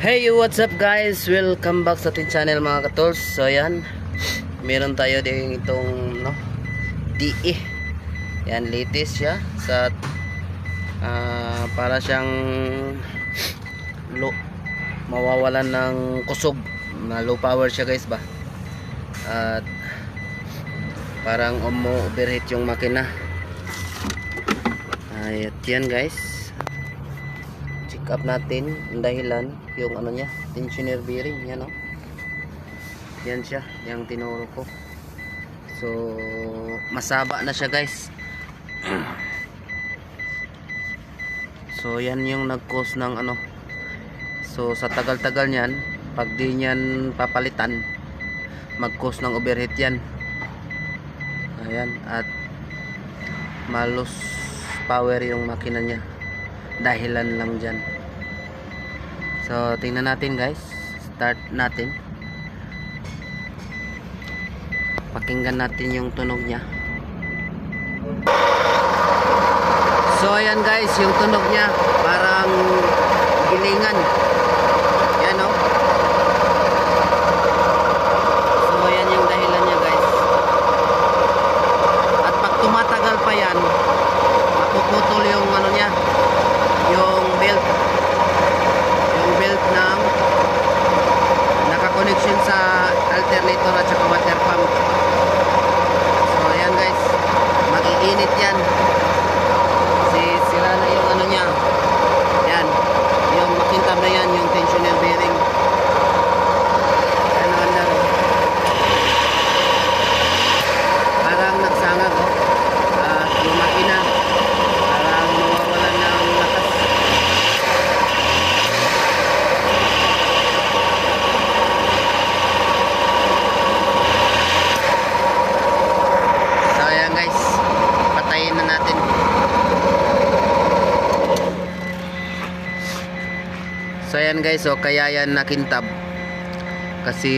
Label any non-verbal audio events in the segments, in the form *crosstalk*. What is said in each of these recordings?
Hey, what's up guys? Welcome back sa ating channel mga katols. So yan, meron tayo din itong no, DE. Yan, latest siya sa ah, para siyang low, mawawalan ng kusog. Na low power siya guys ba? At parang umu-overheat yung makina. Ayat yan guys check up natin ang dahilan yung ano niya tensioner bearing yan o yan siya yung tinuro ko. So masaba na siya guys. *clears throat* So yan yung nag cause ng ano. So sa tagal tagal niyan pag di niyan papalitan mag cause ng overheat yan. Ayan at malos power yung makina niya. Dahilan lang dyan so tingnan natin guys. Start natin. Pakinggan natin yung tunog niya. So ayan guys yung tunog niya. Parang gilingan yan o so ayan yung dahilan niya guys at pag tumatagal pa yan mapuputol yung ano niya yung belt yung belt ng nakakonnection sa alternator at saka water pump so ayan guys magiinit yan kasi sira na yung ano niya yan yung makintab na yan yung tensioner bearing ano under parang nagsangag oh at yung makina parang mawawalan ng lakas so ayan guys patayin na natin so ayan guys so kaya yan nakintab kasi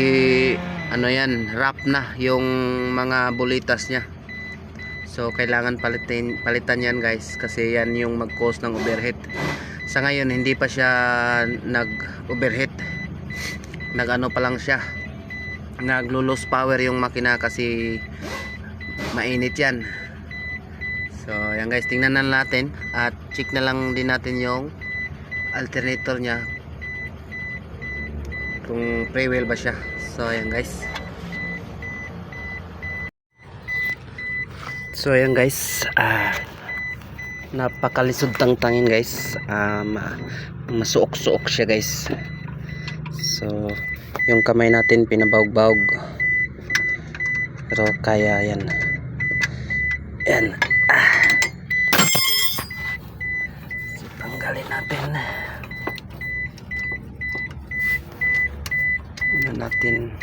ano yan wrap na yung mga bulitas niya So kailangan palitin palitan 'yan guys kasi yan yung mag-cause ng overheat. Sa ngayon hindi pa siya nag-overheat. Nag-ano pa lang siya. Naglo-lose power yung makina kasi mainit 'yan. So yan guys, tingnan na natin at check na lang din natin yung alternator niya kung pre-wheel ba siya. So yan guys. So ayan guys, ah napakalisod tang tangin guys. Ah ma masuok-suok siya guys. So yung kamay natin pinabawg-bawg. Pero kaya yan. Yan. Ah. So, tanggalin natin. Ano natin.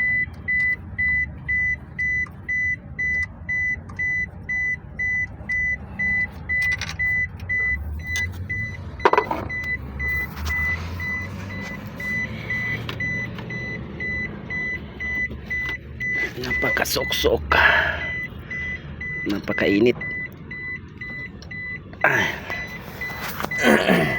Napakasok-sok napakainit. Ah. *clears throat*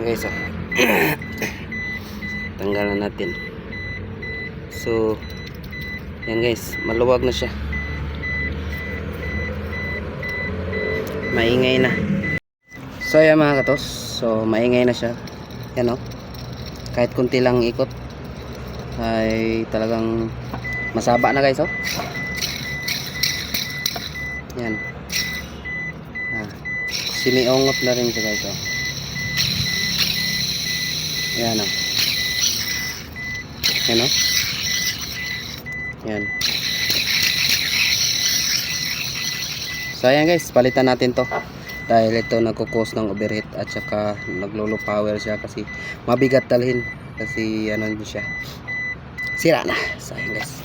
Ayan guys oh. *clears throat* tanggalan natin. So yan guys maluwag na siya. Maingay na. So yan mga katos. So maingay na siya. Yan o kahit kunti lang ikot ay talagang masaba na guys oh. Yan ah, siniungot na rin siya guys oh yan o yan o yan So ayan guys, palitan natin to. Dahil ito nagkukos ng overheat at saka naglolo power siya kasi mabigat dalhin kasi ano din siya. Sira na. So ayan guys.